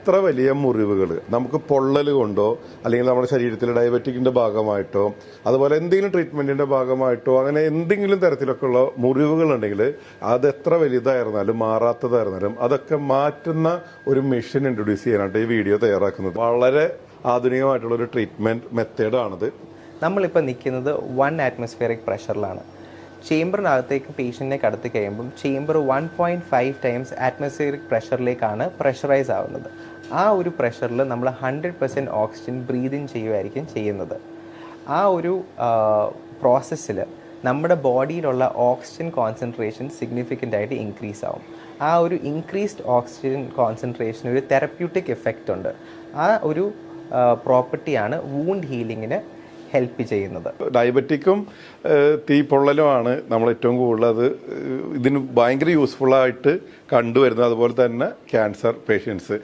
ഇത്ര വലിയ മുറിവുകൾ നമുക്ക് പൊള്ളൽ കൊണ്ടോ അല്ലെങ്കിൽ നമ്മുടെ ശരീരത്തിൽ ഡയബറ്റിക്കിന്റെ ഭാഗമായിട്ടോ അതുപോലെ എന്തെങ്കിലും ട്രീറ്റ്മെന്റിന്റെ ഭാഗമായിട്ടോ അങ്ങനെ എന്തെങ്കിലും തരത്തിലൊക്കെ ഉള്ള മുറിവുകൾ ഉണ്ടെങ്കിൽ അത് എത്ര വലുതായിരുന്നാലും മാറാത്തതായിരുന്നാലും അതൊക്കെ മാറ്റുന്ന ഒരു മെഷീൻ ഇൻട്രൊഡ്യൂസ് ചെയ്യാനായിട്ട് ഈ വീഡിയോ തയ്യാറാക്കുന്നത്. വളരെ ആധുനികമായിട്ടുള്ള ഒരു ട്രീറ്റ്മെന്റ് മെത്തേഡാണിത്. നമ്മളിപ്പോൾ നിൽക്കുന്നത് വൺ അറ്റ്മോസ്ഫിയറിക് പ്രഷറിലാണ്. ചേമ്പറിനകത്തേക്ക് പേഷ്യന്റിനെ കടത്തി കഴിയുമ്പം chamber one point five times atmospheric പ്രഷറിലേക്കാണ് pressurise ആവുന്നത്. ആ ഒരു പ്രഷറിൽ നമ്മൾ ഹൺഡ്രഡ് പെർസെന്റ് ഓക്സിജൻ ബ്രീതിൻ ചെയ്യുമായിരിക്കും ചെയ്യുന്നത്. ആ ഒരു പ്രോസസ്സിൽ നമ്മുടെ ബോഡിയിലുള്ള ഓക്സിജൻ കോൺസെൻട്രേഷൻ സിഗ്നിഫിക്കന്റ് ആയിട്ട് ഇൻക്രീസ് ആവും. ആ ഒരു ഇൻക്രീസ്ഡ് ഓക്സിജൻ കോൺസെൻട്രേഷൻ ഒരു തെറപ്യൂട്ടിക് എഫക്റ്റ് ഉണ്ട്. ആ ഒരു പ്രോപ്പർട്ടിയാണ് വൂണ്ട് ഹീലിങ്ങിന് ഹെൽപ്പ് ചെയ്യുന്നത്. ഡയബറ്റിക്കും തീ പൊള്ളലുമാണ് നമ്മൾ ഏറ്റവും കൂടുതൽ അത് ഇതിന് ഭയങ്കര യൂസ്ഫുൾ ആയിട്ട് കണ്ടുവരുന്നത്. അതുപോലെ തന്നെ ക്യാൻസർ പേഷ്യൻസ്